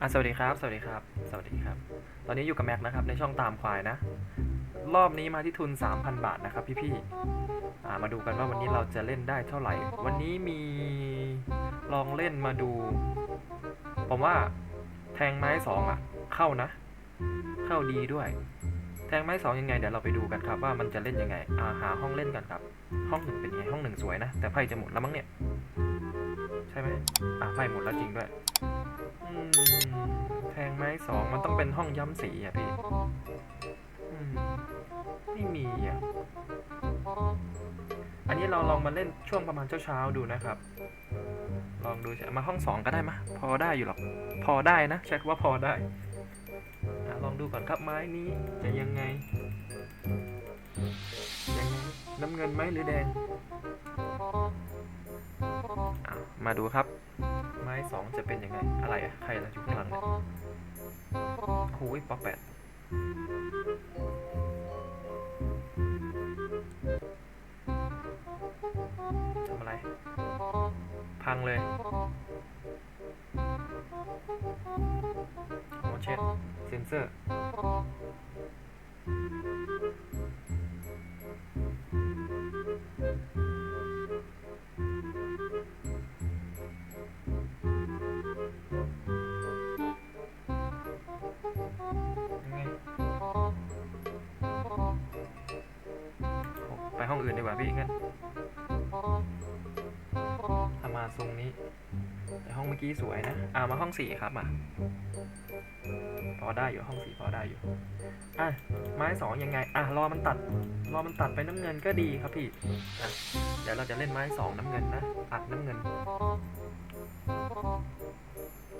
อะสวัสดีครับ สวัสดีครับ สวัสดีครับ ตอนนี้อยู่กับแม็กนะครับในช่องตามควายนะ รอบนี้มาที่ทุน 3,000 บาทนะครับพี่ๆอ่ามาดูกันว่าวันนี้เราจะเล่นได้เท่าไหร่ วันนี้มีลองเล่นมาดู ผมว่าแทงไม้สองอะ เข้านะ เข้าดีด้วย แทงไม้สองยังไงเดี๋ยวเราไปดูกันครับว่ามันจะเล่นยังไงอ่าหาห้องเล่นกันครับ ห้องหนึ่งเป็นยังไงห้องหนึ่งสวยนะแต่ไพ่จะหมดแล้วมั้งเนี่ย ใช่ไหมอะไพ่หมดแล้วจริงด้วย แทงไม้สองมันต้องเป็นห้องย้ำสีอะพี่ไม่มีอะ อันนี้เราลองมาเล่นช่วงประมาณเช้าๆดูนะครับ ลองดูใช่มาห้องสองก็ได้มะพอได้อยู่หรอก พอได้นะใช้คำว่าพอได้ลองดูก่อนครับไม้นี้จะยังไงยังไงน้ำเงินไหมหรือแดง มาดูครับ ไม้สองจะเป็นยังไง อะไรอะใครละอยู่ข้างหลังเนี่ยโอ้ยป๊อปแปดทำอะไร พังเลยโอเช็ดเซนเซอร์ ห้องอื่นดีกว่าพี่งั้นถ้ามาทรงนี้แต่ห้องเมื่อกี้สวยนะอ่ามาห้องสี่ครับมาพอได้อยู่ห้องสี่พอได้อยู่อะไม้สองยังไงอะรอมันตัดรอมันตัดไปน้ำเงินก็ดีครับพี่อะเดี๋ยวเราจะเล่นไม้สองน้ำเงินนะอัดน้ำเงิน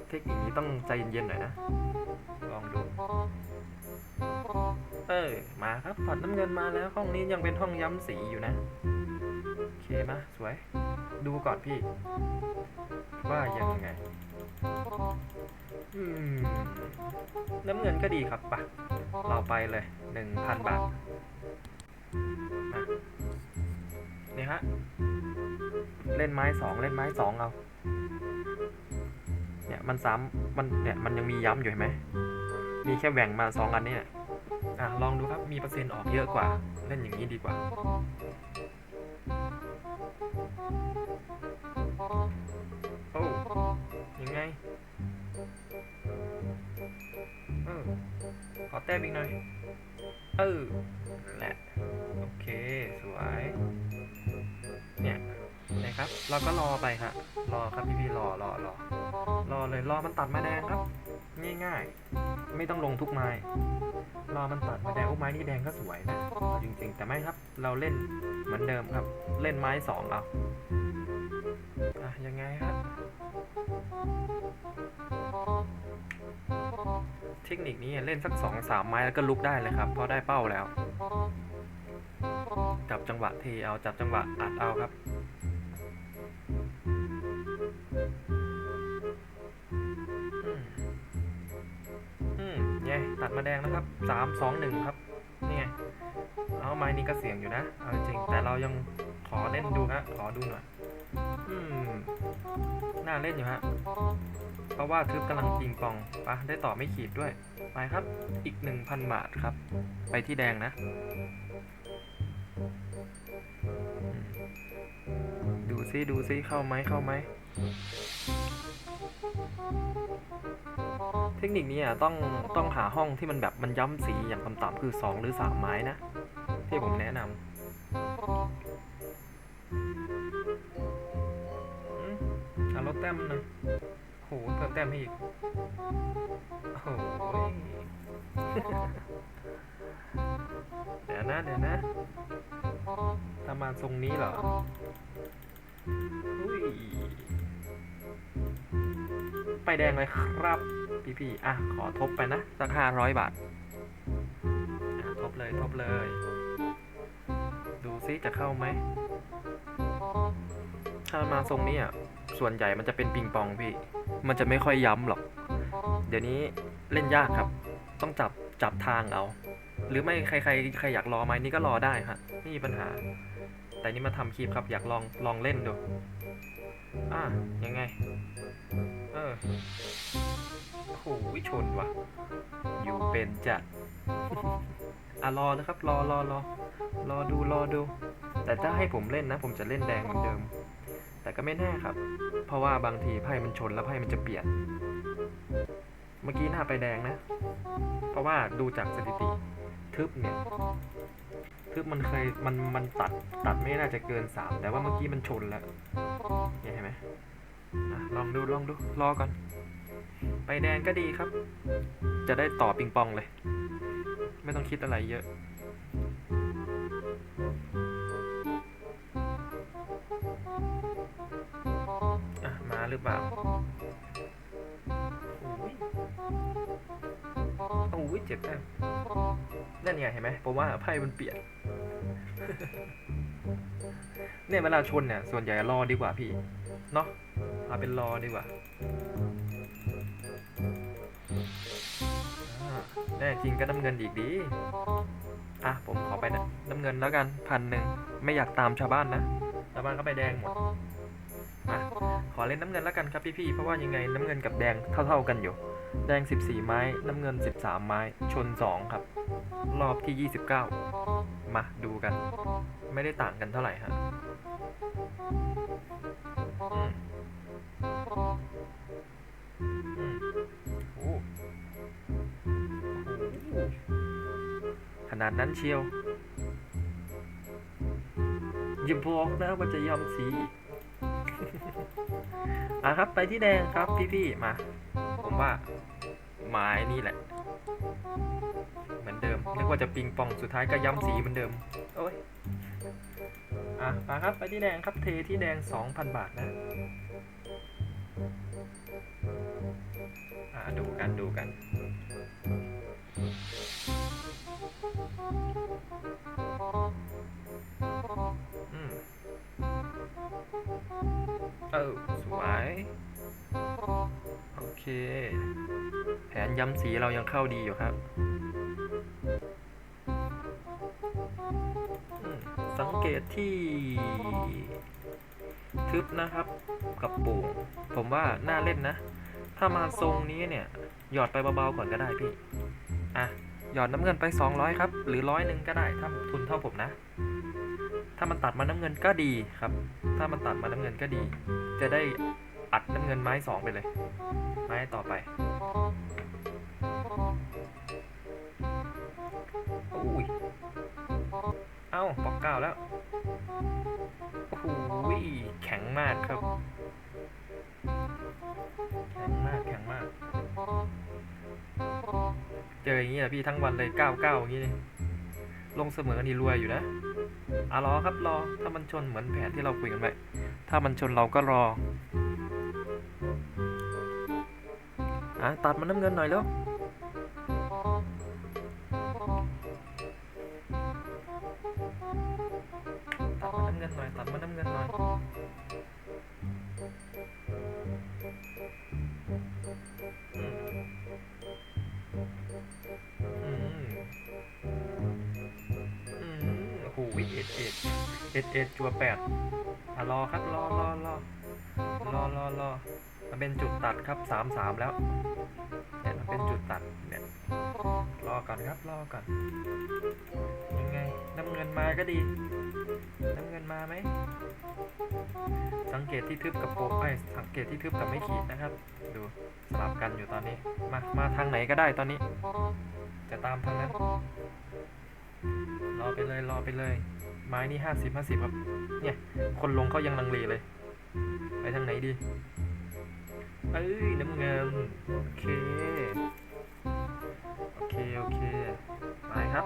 เทคนิคนี้ต้องใจเย็นๆหน่อยนะ มาครับฝัดน้ำเงินมาแล้วห้องนี้ยังเป็นห้องย้ำสีอยู่นะ โอเคมาสวย ดูก่อนพี่ ว่ายังไง อืม น้ำเงินก็ดีครับปะเราไปเลยหนึ่งพันบาทนี่ฮะ เล่นไม้สองเล่นไม้สองเอาเนี่ยมันซ้ำมันเนี่ยมันยังมีย้ำอยู่เห็นไหมมีแค่แหว่งมาสองอันเนี่ย อะลองดูครับมีเปอร์เซ็นต์ออกเยอะกว่าเล่นอย่างนี้ดีกว่า โอ้ยังไงเออขอแต้มอีกหน่อย เออแหละโอเค สวย เนี่ยนะครับ เราก็รอไปครับรอครับพี่พี่รอรอรอรอเลยรอมันตัดมาแดงครับ ง่ายๆ ไม่ต้องลงทุกไม้รอมันตัดมาแดงโอ้ไม้นี่แดงก็สวยนะจริงๆ แต่ไม่ครับ เราเล่นเหมือนเดิมครับ เล่นไม้สองเอาอะยังไงครับเทคนิคนี้เล่นสักสองสามไม้แล้วก็ลุกได้เลยครับเพราะได้เป้าแล้ว จับจังหวะเทเอาจับจังหวะอัดเอาครับ ตัดมาแดงนะครับสามสองหนึ่งครับนี่ไงเอาไม้นี้ก็เสียงอยู่นะเอาจริงแต่เรายังขอเล่นดูฮะขอดูหน่อยอืมน่าเล่นอยู่ฮะเพราะว่าทึบกำลังปิงปองปะได้ต่อไม่ขีดด้วยไปครับอีกหนึ่งพันบาทครับ ไปที่แดงนะ ดูซิดูซิเข้าไหมเข้าไหม เทคนิคนี้อะต้องต้องหาห้องที่มันแบบมันย้ำสีอย่างต่ำๆคือ 2 หรือ 3 ไม้นะ ที่ผมแนะนำอืมอะลดแต้มนะโหเพิ่มแต้มให้อีกโอ้โหเดี๋ยวนะเดี๋ยวนะทำมาทรงนี้เหรออุ้ย ไปแดงเลยครับ พี่ๆอะ ขอทบไปนะ สักห้าร้อยบาททบเลยทบเลย ดูซิจะเข้าไหม ถ้ามาทรงนี้อะ ส่วนใหญ่มันจะเป็นปิงปองพี่ มันจะไม่ค่อยย้ำหรอก เดี๋ยวนี้เล่นยากครับ ต้องจับจับทางเอา หรือไม่ใครใครใครอยากรอไหมนี่ก็รอได้ฮะไม่มีปัญหา แต่นี่มาทำคลิปครับอยากลองลองเล่นดู อะยังไง เออโอ้โหชนว่ะ อยู่เป็นจัดอะรอนะครับ รอรอรอรอดูรอดู แต่ถ้าให้ผมเล่นนะ ผมจะเล่นแดงเหมือนเดิม แต่ก็ไม่แน่ครับ เพราะว่าบางทีไพ่มันชนแล้วไพ่มันจะเปลี่ยน เมื่อกี้หน้าไปแดงนะ เพราะว่าดูจากสถิติทึบเนี่ย ทึบมันเคยมันมันตัดตัดไม่น่าจะเกินสามแต่ว่าเมื่อกี้มันชนแล้วเห็นไหมลองดูลองดูรอก่อนไปแดงก็ดีครับ จะได้ต่อปิงปองเลย ไม่ต้องคิดอะไรเยอะ อะ มาหรือเปล่าโอ้ยโอ้ยเจ็บแต้มนั่นไงเห็นไหมผมว่าไพ่มันเปลี่ยน เนี่ยเวลาชนเนี่ย ส่วนใหญ่รอดีกว่าพี่ เนาะเอาเป็นรอดีกว่าอ่าแน่จริงก็น้ำเงินอีกดี อะ ผมขอไปนะน้ำเงินแล้วกันพันหนึ่ง ไม่อยากตามชาวบ้านนะ ชาวบ้านก็ไปแดงหมด อะขอเล่นน้ำเงินแล้วกันครับพี่ๆ เพราะว่ายังไงน้ำเงินกับแดงเท่าๆกันอยู่ แดง 14 ไม้ น้ำเงิน 13 ไม้ ชน 2 ครับ รอบที่ 29 มาดูกัน ไม่ได้ต่างกันเท่าไหร่ฮะอืมอืมโอ้โหขนาดนั้นเชียวอย่าบอกนะว่าจะยอมสี อะครับไปที่แดงครับพี่ๆมา ผมว่าไม้นี่แหละ เหมือนเดิมนึกว่าจะปิงปองสุดท้ายก็ย้ำสีเหมือนเดิมโอ้ยอะมาครับไปที่แดงครับเทที่แดง 2,000 บาทนะอะดูกันดูกันอืมเออสวยโอเค แผนย้ำสีเรายังเข้าดีอยู่ครับ สังเกตที่ ทึบนะครับกับโป่งผมว่าน่าเล่นนะ ถ้ามาทรงนี้เนี่ย หยอดไปเบาๆก่อนก็ได้พี่ อะ หยอดน้ำเงินไป 200 ครับ หรือร้อยหนึ่งก็ได้ถ้าทุนเท่าผมนะถ้ามันตัดมาน้ำเงินก็ดีครับ ถ้ามันตัดมาน้ำเงินก็ดี จะได้อัดน้ำเงินไม้สองไปเลย ไม้ต่อไปอุ้ยเอ้าปอกเก้าแล้วโอ้โหแข็งมากครับ แข็งมากแข็งมาก เจออย่างนี้แหละพี่ทั้งวันเลยเก้าเก้าอย่างนี้เลยลงเสมอนี่รวยอยู่นะอะรอครับรอ ถ้ามันชนเหมือนแผนที่เราคุยกันไปถ้ามันชนเราก็รอ อะตัดมันน้ำเงินหน่อยแล้วตัดมันน้ำเงินหน่อยตัดมันน้ำเงินหน่อยอืมอืมอืมโอ้โหเอ็ดเอ็ดเอ็ดเอ็ดจัวแปดอะรอครับรอรอรอ รอรอรอมันเป็นจุดตัดครับสามสามแล้วเนี่ยมันเป็นจุดตัดเนี่ยรอก่อนครับรอก่อนยังไงน้ำเงินมาก็ดี น้ำเงินมาไหมสังเกตที่ทึบกับโปกไอ้สังเกตที่ทึบกับไม่ขีดนะครับ ดูสลับกันอยู่ตอนนี้มามาทางไหนก็ได้ตอนนี้ จะตามทางนั้นรอไปเลยรอไปเลย ไม้นี่ห้าสิบห้าสิบครับเนี่ยคนลงเขายังลังเลเลย ไปทางไหนดี เอ้ยน้ำเงินโอเค โอเค โอเคไปครับ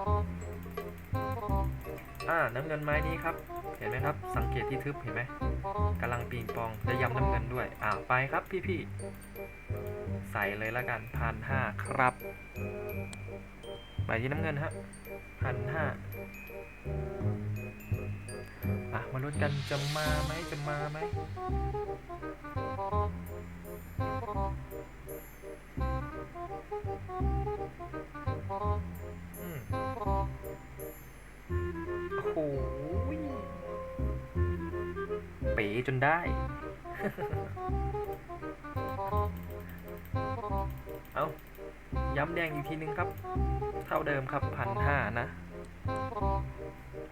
อ่า น้ำเงินไม้นี้ครับ เห็นไหมครับ สังเกตที่ทึบเห็นไหมกำลังปีงปองจะย้ำน้ำเงินด้วย อ่าไปครับพี่ๆใส่เลยละกันพันห้าครับไปที่น้ำเงินฮะพันห้า อะมาลุ้นกันจะมาไหมจะมาไหมอืมโอ้โหเป๋จนได้ เอาย้ำแดงอีกทีนึงครับ เท่าเดิมครับพันห้านะ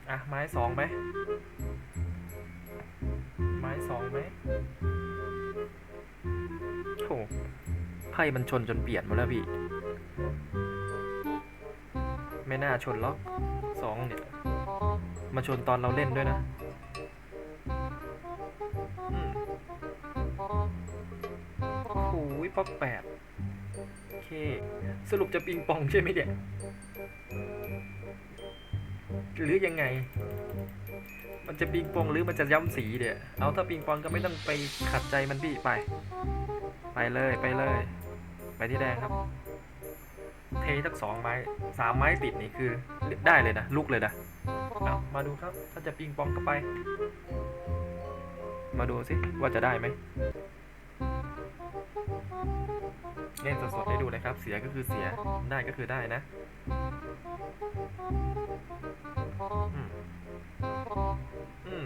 อะ ไม้สองไหม ไม้สองไหมโถไพ่มันชนจนเปลี่ยนหมดแล้วพี่ ไม่น่าชนล็อกสองเนี่ย มาชนตอนเราเล่นด้วยนะอืมโอ้ยป๊อกแปดโอเค สรุปจะปิงปองใช่ไหมเนี่ย หรือยังไง มันจะปิงปองหรือมันจะย้ำสีเดี๋ยเอาถ้าปิงปองก็ไม่ต้องไปขัดใจมันพี่ไป ไปเลยไปเลย ไปที่แดงครับ เททั้งสองไม้สามไม้ติดนี่คือได้เลยนะลุกเลยนะเอามาดูครับ ถ้าจะปิงปองก็ไป มาดูสิว่าจะได้ไหมเล่นสดๆให้ดูเลยครับ เสียก็คือเสีย ได้ก็คือได้นะ อืมอืม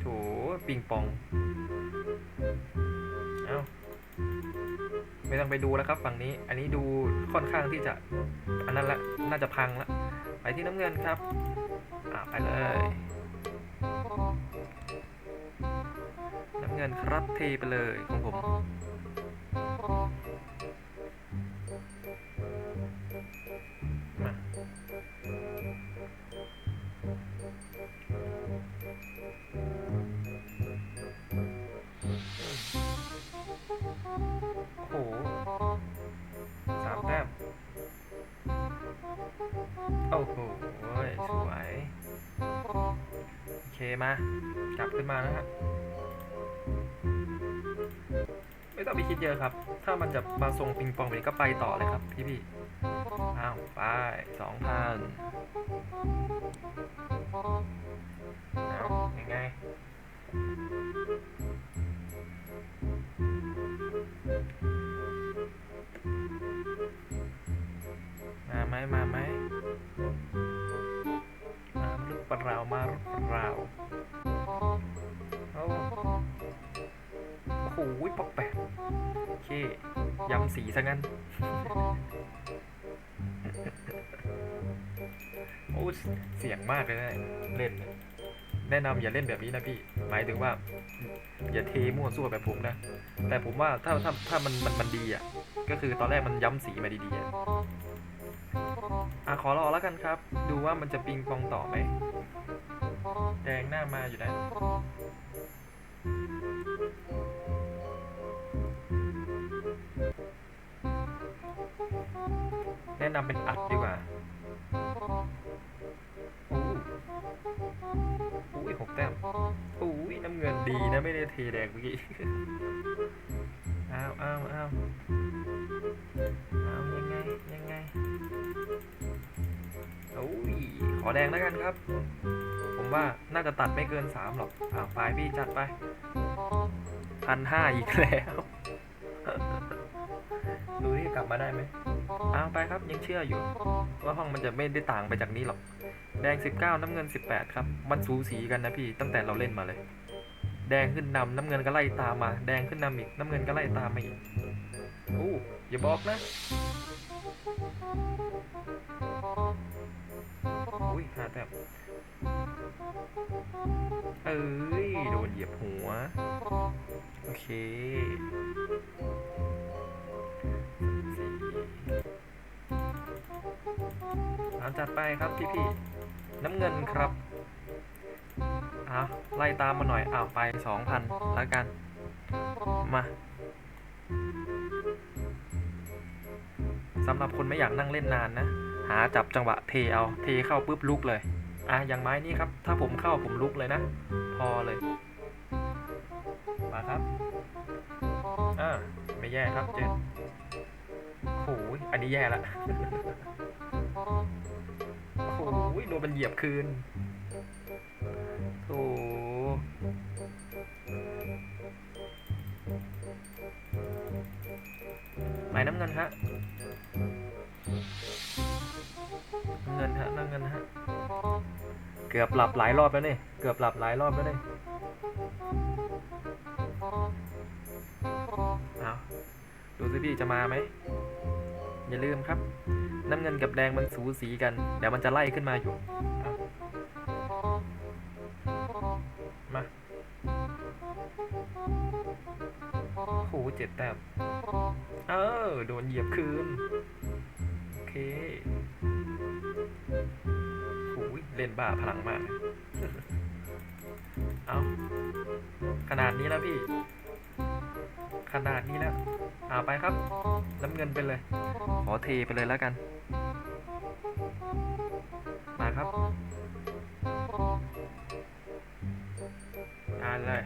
โถปิงปอง เอาไม่ต้องไปดูแล้วครับฝั่งนี้ อันนี้ดูค่อนข้างที่จะ อันนั้นละ น่าจะพังละ ไปที่น้ำเงินครับ อ่าไปเลย น้ำเงินครับเทไปเลยของผม โอ้โหสามแต้มโอ้โหสวยโอเคมากลับขึ้นมานะฮะไม่ต้องไปคิดเยอะครับ ถ้ามันจะมาส่งปิงปองไปก็ไปต่อเลยครับ พี่พี่อ้าวไปสองพันเอายังไง รือเปล่ามาหรือเปล่าโอ้โอ้โหปอกแปดโอเคยำสีซะงั้น โอ้เสียงมากเลยนะเล่น แนะนำอย่าเล่นแบบนี้นะพี่ หมายถึงว่า อย่าเทมั่วซั่วแบบผมนะ แต่ผมว่าถ้าถ้าถ้ามันมันมันดีอะ ก็คือตอนแรกมันย้ำสีมาดีๆ อะขอรอแล้วกันครับ ดูว่ามันจะปิงปองต่อไหม แดงหน้ามาอยู่นะแนะนำเป็นอัดดีกว่าอุ้ยหกแต้มอุ้ยน้ำเงินดีนะไม่ได้เทแดงเมื่อกี้ อ้าวอ้าวอ้าว อแดงแล้วกันครับ ผมว่าน่าจะตัดไม่เกินสามหรอกอ้าวไปพี่จัดไปพันห้าอีกแล้วดูที่กลับมาได้ไหมอ้าวไปครับยังเชื่ออยู่ ว่าห้องมันจะไม่ได้ต่างไปจากนี้หรอก แดง 19 น้ำเงิน 18 ครับ มันสูสีกันนะพี่ตั้งแต่เราเล่นมาเลย แดงขึ้นนำน้ำเงินก็ไล่ตามมา แดงขึ้นนำอีกน้ำเงินก็ไล่ตามมาอีกอู้อย่าบอกนะ หาแต้มเอ้ย โดนเหยียบหัว โอเคสี่เอาจัดไปครับพี่พี่น้ำเงินครับเอาไล่ตามมาหน่อยอ้าวไปสองพันแล้วกัน มาสำหรับคนไม่อยากนั่งเล่นนานนะ หาจับจังหวะเทเอาเทเข้าปุ๊บลุกเลยอะอย่างไม้นี้ครับ ถ้าผมเข้าผมลุกเลยนะ พอเลยมาครับอ่าไม่แย่ครับเจนโอ้ยอันนี้แย่ละโอ้ยโดนมันเหยียบคืนโอ้หมายน้ำเงินฮะ เงินฮะน้ำเงินฮะเกือบหลับหลายรอบแล้วเนี่ยเกือบหลับหลายรอบแล้วเนี่ยเอาดูสิพี่จะมาไหมอย่าลืมครับ น้ำเงินกับแดงมันสูสีกันเดี๋ยวมันจะไล่ขึ้นมาอยู่มาโหเจ็ดแต้มเออโดนเหยียบคืนโอเค เล่นบ้าพลังมาก เอาขนาดนี้แล้วพี่ ขนาดนี้แล้วเอาไปครับน้ำเงินไปเลย ขอเทไปเลยแล้วกัน มาครับ อ่านเลย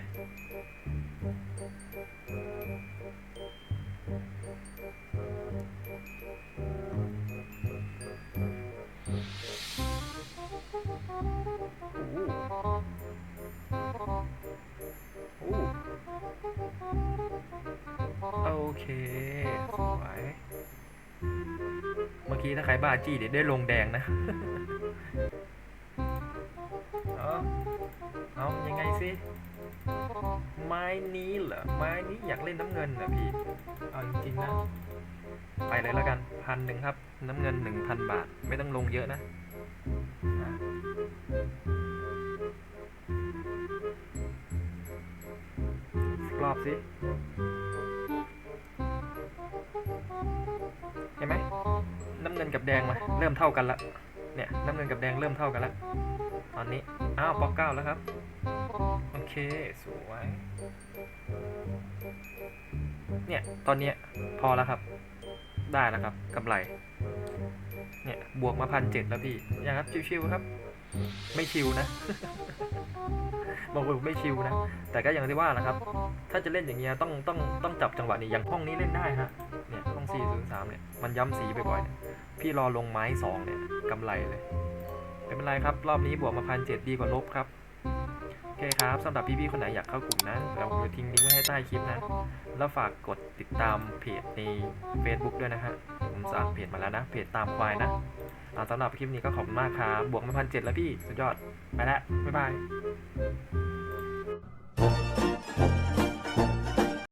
เมื่อกี้ถ้าใครบ้าจี้เดี๋ยวได้ลงแดงนะ เอาเอายังไงสิ ไม้นี้เหรอ ไม้นี้อยากเล่นน้ำเงินนะพี่ เอาจริงๆนะ ไปเลยแล้วกันพันหนึ่งครับ น้ำเงินหนึ่งพันบาท ไม่ต้องลงเยอะนะกรอบสิ เงินกับแดงมาเริ่มเท่ากันละเนี่ยน้ำเงินกับแดงเริ่มเท่ากันละตอนนี้อ้าวป๊อกเก้าแล้วครับโอเคสวยเนี่ยตอนนี้พอแล้วครับ ได้แล้วครับกำไรเนี่ยบวกมาพันเจ็ดแล้วพี่อย่างครับชิวๆครับ ไม่ชิวนะบางคนบอกไม่ชิวนะ แต่ก็อย่างที่ว่านะครับ ถ้าจะเล่นอย่างเงี้ยต้องต้องต้องจับจังหวะนี้อย่างห้องนี้เล่นได้ฮะ เนี่ยห้อง403เนี่ยมันย้ำสีบ่อยๆเนี่ยพี่รอลงไม้สองเนี่ยกำไรเลยไม่เป็นไรครับ รอบนี้บวกมาพันเจ็ดดีกว่าลบครับโอเคครับสำหรับพี่ๆคนไหนอยากเข้ากลุ่มนะเราจะทิ้งลิงก์ไว้ให้ใต้คลิปนะ แล้วฝากกดติดตามเพจใน Facebook ด้วยนะฮะผมสั่งเพจมาแล้วนะ เพจตามควายนะอ่าสำหรับคลิปนี้ก็ขอบคุณมากครับ บวกมาพันเจ็ดแล้วพี่ สุดยอด ไปแล้วบ๊ายบาย